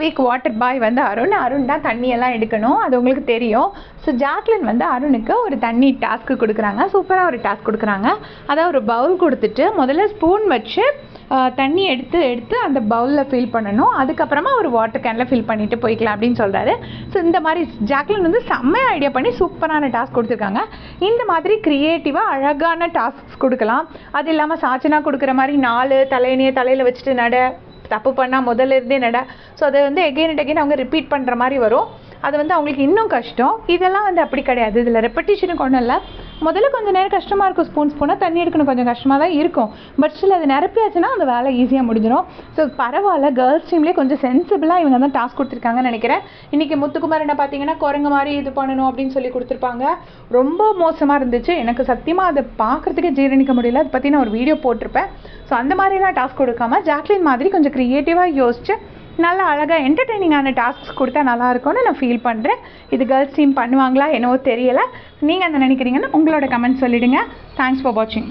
Week water பாய் வந்து அருண். அருண் தான் தண்ணியெல்லாம் எடுக்கணும். அது உங்களுக்கு தெரியும். ஸோ ஜாக்லின் வந்து அருணுக்கு ஒரு தண்ணி டாஸ்க்கு கொடுக்குறாங்க. சூப்பராக ஒரு டாஸ்க் கொடுக்குறாங்க. அதாவது ஒரு பவுல் கொடுத்துட்டு முதல்ல ஸ்பூன் வச்சு தண்ணி எடுத்து எடுத்து அந்த பவுலில் ஃபில் பண்ணணும். அதுக்கப்புறமா ஒரு வாட்டர் கேனில் ஃபில் பண்ணிவிட்டு போய்க்கலாம் அப்படின்னு சொல்கிறாரு ஸோ இந்த மாதிரி ஜாக்லின் வந்து செம்ம ஐடியா பண்ணி சூப்பரான டாஸ்க் கொடுத்துருக்காங்க. இந்த மாதிரி க்ரியேட்டிவாக அழகான டாஸ்க்ஸ் கொடுக்கலாம். அது இல்லாமல் சாச்சனா கொடுக்குற மாதிரி நாலு தலையணையை தலையில் வச்சுட்டு நட. தப்பு பண்ணால் முதல்ல இருந்தே நட ஸோ அதை வந்து எகெயின் அண்ட் எகெயின் அவங்க ரிப்பீட் பண்ணுற மாதிரி வரும். அது வந்து அவங்களுக்கு இன்னும் கஷ்டம். இதெல்லாம் வந்து அப்படி கிடையாது. இதில் ரெப்படிஷனுக்கு ஒன்றும் இல்லை. முதல்ல கொஞ்சம் நேரம் கஷ்டமாக இருக்கும் ஸ்பூன் ஸ்பூனாக தண்ணி எடுக்கணும். கொஞ்சம் கஷ்டமாக தான் இருக்கும். பட் ஸ்டில் அது நிரப்பியாச்சுன்னா அந்த வேலை ஈஸியாக முடிஞ்சிடும் ஸோ பரவாயில்ல கேர்ள்ஸ் டீம்லேயே கொஞ்சம் சென்சிபிளாக இவங்க தான் டாஸ்க் கொடுத்துருக்காங்கன்னு நினைக்கிறேன். இன்றைக்கி முத்துக்குமார் என்ன பார்த்தீங்கன்னா குரங்கு மாதிரி இது பண்ணணும் அப்படின்னு சொல்லி கொடுத்துருப்பாங்க. ரொம்ப மோசமாக இருந்துச்சு. எனக்கு சத்தியமாக அதை பார்க்குறதுக்கே ஜீரணிக்க முடியல. அதை பற்றி நான் ஒரு வீடியோ போட்டிருப்பேன். ஸோ அந்த மாதிரிலாம் டாஸ்க் கொடுக்காம ஜாக்லின் மாதிரி கொஞ்சம் க்ரியேட்டிவாக யோசிச்சு நல்லா அழகாக என்டர்டெய்னிங்கான டாஸ்க்ஸ் கொடுத்தா நல்லா இருக்கும்னு நான் ஃபீல் பண்ணுறேன் இது கேர்ள்ஸ் டீம் பண்ணுவாங்களா என்னவோ தெரியலை. நீங்கள் என்ன நினைக்கிறீங்கன்னு உங்களோட கமெண்ட் சொல்லிடுங்க. தேங்க்ஸ் ஃபார் வாட்சிங்